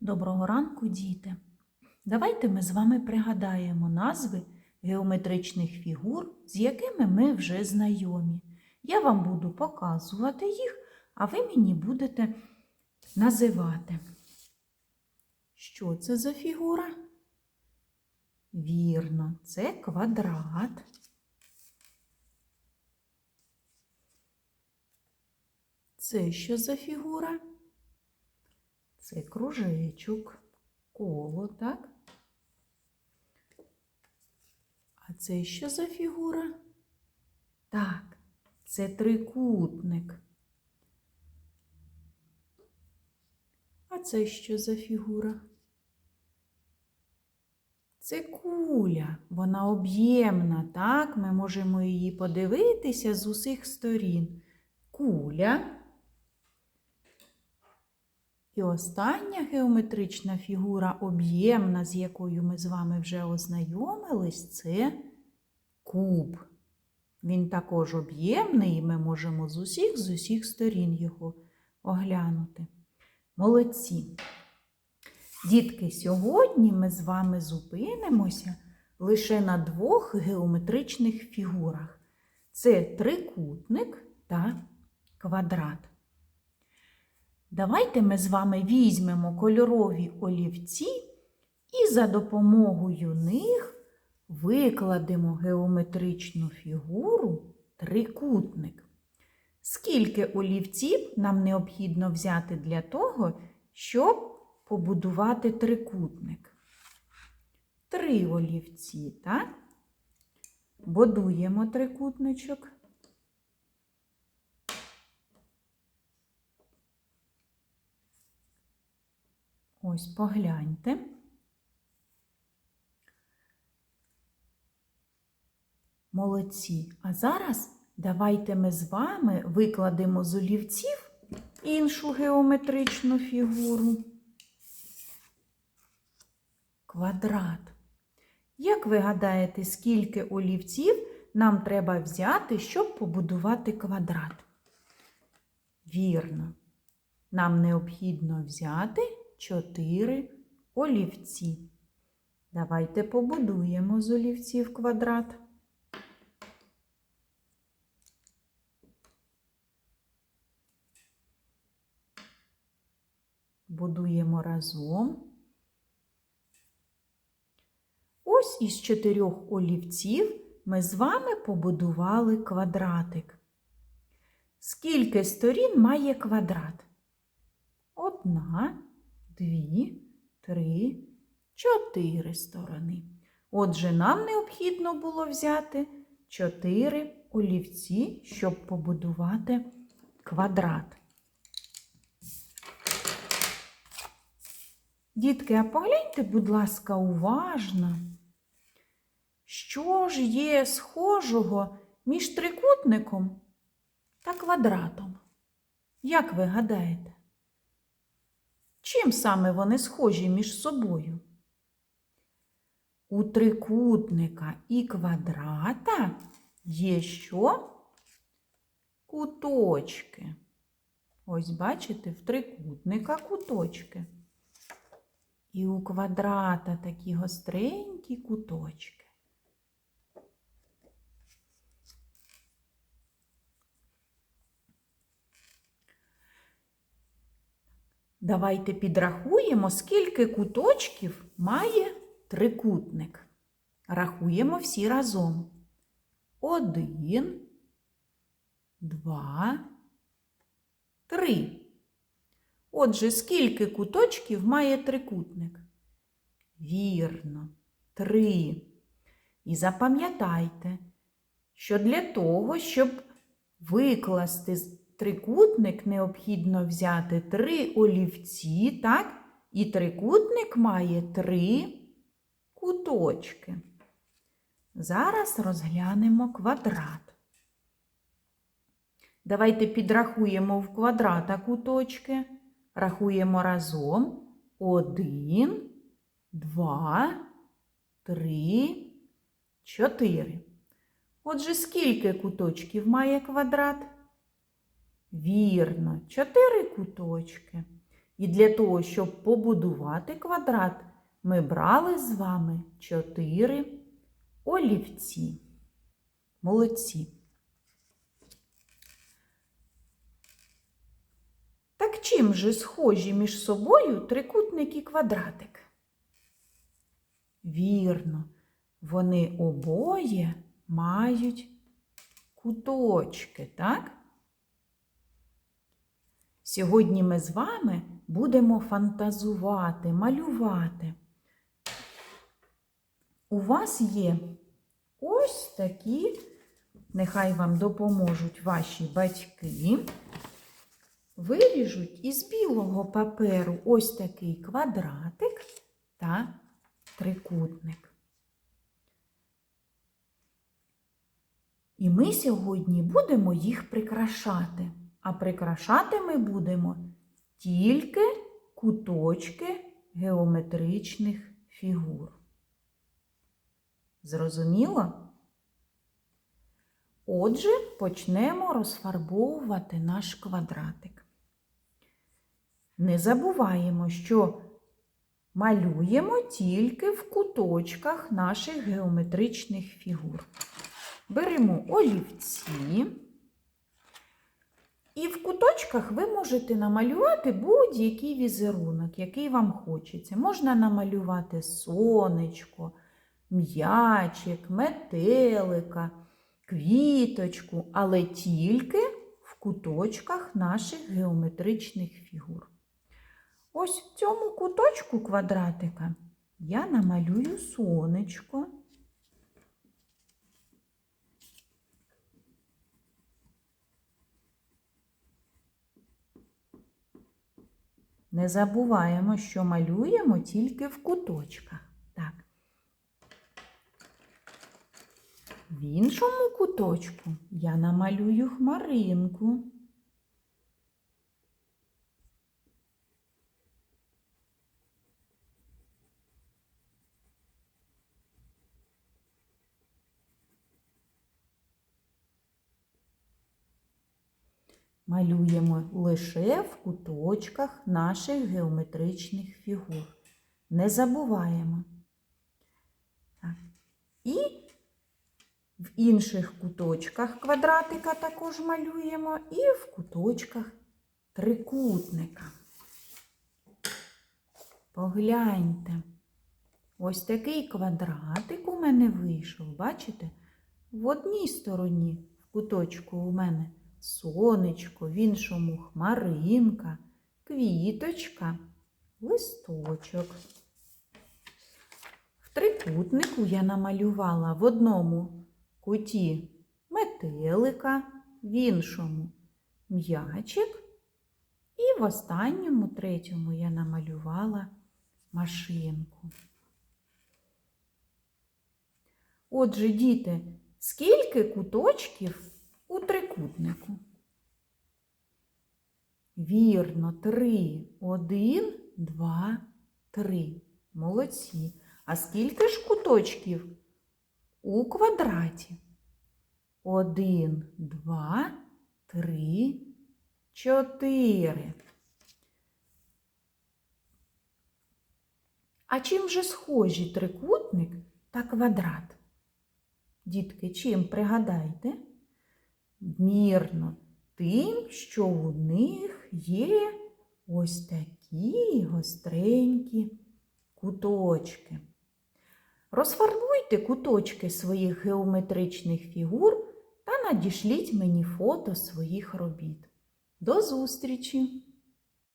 Доброго ранку, діти! Давайте ми з вами пригадаємо назви геометричних фігур, з якими ми вже знайомі. Я вам буду показувати їх, а ви мені будете називати. Що це за фігура? Вірно, це квадрат. Це що за фігура? Це кружечок, коло, так? А це що за фігура? Так, це трикутник. А це що за фігура? Це куля, вона об'ємна, так? Ми можемо її подивитися з усіх сторін. Куля. І остання геометрична фігура об'ємна, з якою ми з вами вже ознайомились, це куб. Він також об'ємний, і ми можемо з усіх з усіх сторін його оглянути. Молодці! Дітки, сьогодні ми з вами зупинимося лише на двох геометричних фігурах. Це трикутник та квадрат. Давайте ми з вами візьмемо кольорові олівці і за допомогою них викладемо геометричну фігуру трикутник. Скільки олівців нам необхідно взяти для того, щоб побудувати трикутник? Три олівці, так? Будуємо трикутничок. Ось погляньте. Молодці. А зараз давайте ми з вами викладемо з олівців іншу геометричну фігуру. Квадрат. Як ви гадаєте, скільки олівців нам треба взяти, щоб побудувати квадрат? Вірно. Нам необхідно взяти чотири олівці. Давайте побудуємо з олівців квадрат. Будуємо разом. Ось із чотирьох олівців ми з вами побудували квадратик. Скільки сторін має квадрат? Одна, дві, три, чотири сторони. Отже, нам необхідно було взяти чотири олівці, щоб побудувати квадрат. Дітки, а погляньте, будь ласка, уважно. Що ж є схожого між трикутником та квадратом? Як ви гадаєте? Чим саме вони схожі між собою? У трикутника і квадрата є що? Куточки. Ось бачите, в трикутника куточки. І у квадрата такі гостренькі куточки. Давайте підрахуємо, скільки куточків має трикутник. Рахуємо всі разом. Один, два, три. Отже, скільки куточків має трикутник? Вірно, три. І запам'ятайте, що для того, щоб викласти трикутник, необхідно взяти три олівці, так? І трикутник має три куточки. Зараз розглянемо квадрат. Давайте підрахуємо в квадрата куточки. Рахуємо разом. Один, два, три, чотири. Отже, скільки куточків має квадрат? Вірно, чотири куточки. І для того, щоб побудувати квадрат, ми брали з вами чотири олівці. Молодці. Так чим же схожі між собою трикутник і квадратик? Вірно, вони обоє мають куточки, так? Сьогодні ми з вами будемо фантазувати, малювати. У вас є ось такі, нехай вам допоможуть ваші батьки. Виріжуть із білого паперу ось такий квадратик та трикутник. І ми сьогодні будемо їх прикрашати. А прикрашати ми будемо тільки куточки геометричних фігур. Зрозуміло? Отже, почнемо розфарбовувати наш квадратик. Не забуваємо, що малюємо тільки в куточках наших геометричних фігур. Беремо олівці. І в куточках ви можете намалювати будь-який візерунок, який вам хочеться. Можна намалювати сонечко, м'ячик, метелика, квіточку, але тільки в куточках наших геометричних фігур. Ось в цьому куточку квадратика я намалюю сонечко. Не забуваємо, що малюємо тільки в куточках. Так. В іншому куточку я намалюю хмаринку. Малюємо лише в куточках наших геометричних фігур. Не забуваємо. Так. І в інших куточках квадратика також малюємо, і в куточках трикутника. Погляньте. Ось такий квадратик у мене вийшов, бачите? В одній стороні в куточку у мене сонечко, в іншому хмаринка, квіточка, листочок. В трикутнику я намалювала в одному куті метелика, в іншому м'ячик, і в останньому третьому я намалювала машинку. Отже, діти, скільки куточків у трикутнику? Вірно, три. Один, два, три. Молодці. А скільки ж куточків у квадраті? Один, два, три, чотири. А чим же схожі трикутник та квадрат? Дітки, чим пригадайте? Мірно тим, що у них є ось такі гостренькі куточки. Розфарбуйте куточки своїх геометричних фігур та надішліть мені фото своїх робіт. До зустрічі!